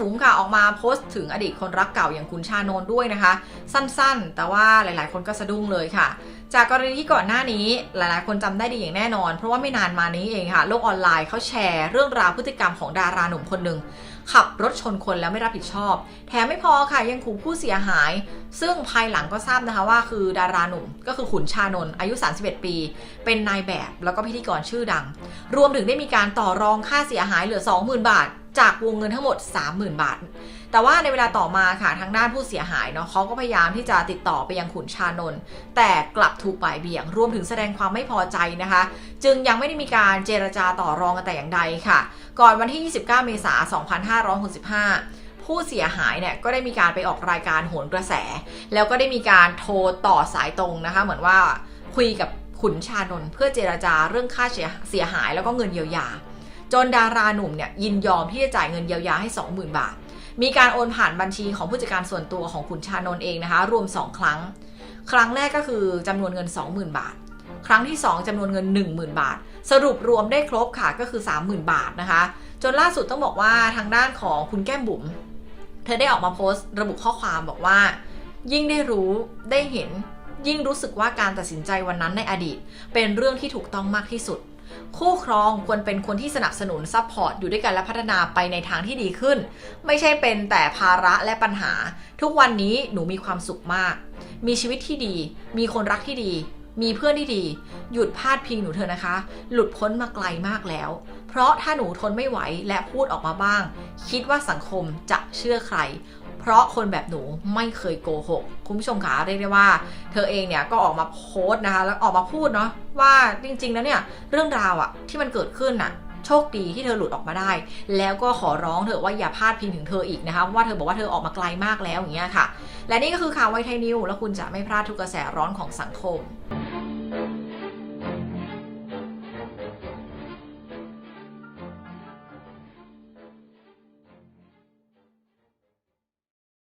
บุ๋มค่ะออกมาโพสต์ถึงอดีตคนรักเก่าอย่างคุณชานนท์ด้วยนะคะ สั้นๆ แต่ว่าหลายๆ คนก็สะดุ้งเลยค่ะ จากกรณีที่ก่อนหน้านี้หลายๆ คนจำได้ดีอย่างแน่นอน เพราะว่าไม่นานมานี้เองค่ะ โลกออนไลน์เขาแชร์เรื่องราวพฤติกรรมของดาราหนุ่มคนหนึ่งขับรถชนคนแล้วไม่รับผิดชอบ แถมไม่พอค่ะยังขู่ผู้เสียหาย ซึ่งภายหลังก็ทราบนะคะว่าคือดาราหนุ่ม ก็คือขุนชานนท์อายุ 31 ปี เป็นนายแบบแล้วก็พิธีกรชื่อดัง รวมถึงได้มีการต่อรองค่าเสียหายเหลือ 20,000 บาท จากวงเงินทั้งหมด 30,000 บาท แต่ว่าในเวลาต่อมาค่ะทางด้านผู้เสียหายเนาะเขาก็พยายามที่จะติดต่อไปยังขุนชานนท์แต่กลับถูกบ่ายเบี่ยง รวมถึงแสดงความไม่พอใจนะคะ จึงยังไม่ได้มีการเจรจาต่อรองกันแต่อย่างใดค่ะ ก่อนวันที่ 29 เมษายน 2565ผู้เสียหายเนี่ยก็ได้มีการไปออกรายการโหนกระแส แล้วก็ได้มีการโทรต่อสายตรงนะคะ เหมือนว่าคุยกับขุนชานนท์เพื่อเจรจาเรื่องค่าเสียหายแล้วก็เงินเยียวยา จนดาราหนุ่มเนี่ยยินยอมที่จะจ่ายเงินเยียวยาให้ 20,000 บาท มีการโอนผ่านบัญชีของผู้จัดการส่วนตัวของขุนชานนท์เองนะคะ รวม 2 ครั้ง ครั้งแรกก็คือจำนวนเงิน 20,000 บาท ครั้งที่ 2จำนวนเงิน 10,000 บาท สรุปรวมได้ครบค่ะก็คือ 30,000 บาทนะคะ จนล่าสุดต้องบอกว่าทางด้านของคุณแก้มบุ๋มเธอได้ออกมาโพสต์ ระบุข้อความบอกว่า ยิ่งได้รู้ได้เห็นยิ่งรู้สึกว่าการตัดสินใจวันนั้นในอดีต เป็นเรื่องที่ถูกต้องมากที่สุด คู่ครองควรเป็นคนที่สนับสนุนซัพพอร์ตอยู่ด้วยกันและพัฒนาไปในทางที่ดีขึ้น ไม่ใช่เป็นแต่ภาระและปัญหา ทุกวันนี้หนูมีความสุขมาก มีชีวิตที่ดี มีคนรักที่ดี มีเพื่อนที่ดี หยุดพาดพิงหนูเถอะนะคะ หลุดพ้นมาไกลมากแล้ว เพราะถ้าหนูทนไม่ไหวและพูดออกมาบ้าง คิดว่าสังคมจะเชื่อใคร เพราะคนแบบหนูไม่เคยโกหกคุณผู้ชมคะเรียกได้ว่า เธอเองเนี่ยก็ออกมาโพสต์นะคะ แล้วออกมาพูดเนาะว่าจริงๆแล้วเนี่ยเรื่องราวอะที่มันเกิดขึ้นอะโชคดีที่เธอหลุดออกมาได้ แล้วก็ขอร้องเถอะว่าอย่าพาดพิงถึงเธออีกนะคะเพราะว่าเธอบอกว่าเธอออกมาไกลมากแล้วอย่างเงี้ยค่ะ และนี่ก็คือข่าวไวไทยนิวแล้วคุณจะไม่พลาดทุกกระแสร้อนของสังคม